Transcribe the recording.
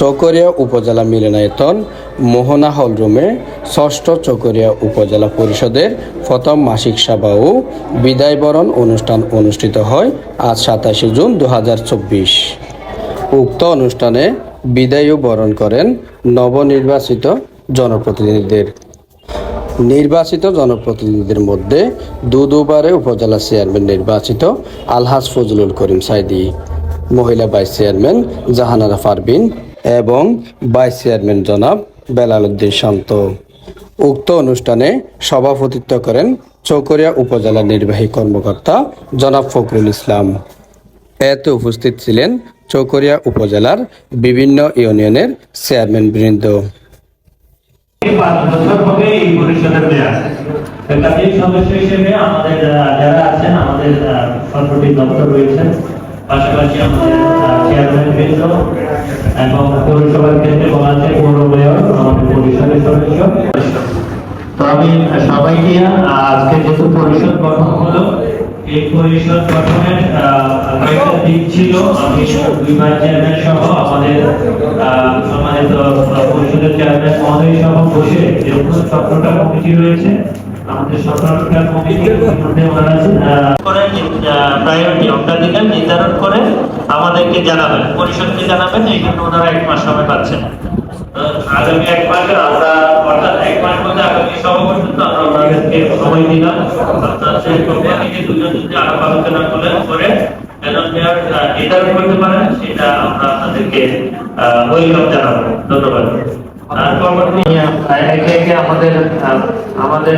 চকরিয়া উপজেলা মিলনায়তন মোহনা হল রুমে ষষ্ঠ চকরিয়া উপজেলা পরিষদের প্রথম মাসিক সভা ও বিদায় বরণ অনুষ্ঠান অনুষ্ঠিত হয় আজ সাতাশে জুন দু হাজার চব্বিশ। উক্ত অনুষ্ঠানে বিদায় বরণ করেন নবনির্বাচিত জনপ্রতিনিধিদের। নির্বাচিত জনপ্রতিনিধিদের মধ্যে দু দুবারে উপজেলা চেয়ারম্যান নির্বাচিত আলহাজ ফজলুল করিম সাইদি, মহিলা ভাইস চেয়ারম্যান জাহানারা পারবিন এবং ভাইস চেয়ারম্যান জনাব বেলাল উদ্দিন শান্ত। উক্ত অনুষ্ঠানে সভাপতিত্ব করেন চৌকরিয়া উপজেলা নির্বাহী কর্মকর্তা জনাব ফখরুল ইসলাম। এতে উপস্থিত ছিলেন চৌকরিয়া উপজেলার বিভিন্ন ইউনিয়নের চেয়ারম্যান বৃন্দ। সদস্য হিসেবে আমাদের যারা আছেন, আমাদের দপ্তর রয়েছেন। পাশাপাশি আমাদের চেয়ারম্যান এই পরিষদ গঠনের কয়েকটা দিক ছিল। আমি দুই ভাই সহ আমাদের আমাদের পরিষদের চেয়ারম্যান মহোদয় সহ বসে সতেরোটা কমিটি রয়েছে। আমাদের সতেরোটা কমিটির মধ্যে ওনারা আহ, করে প্রায়োরিটি অগ্রাধিকার নির্ধারণ করে আমাদেরকে জানাবেন পরিষদকে জানাবেন এই জন্য ওনারা এক মাস সময় পাচ্ছেন। আগামী এক মাসে আমরা অর্থাৎ এক মাস মধ্যে আগামী সভা পর্যন্ত আমরা ওনাদেরকে সময় দিলাম। আপনাদের দুজন যদি আলাপ আলোচনা করে করে নির্ধারণ করতে পারেন সেটা আমরা আপনাদেরকে ওয়েলকাম জানাব। ধন্যবাদ। আমাদের আমাদের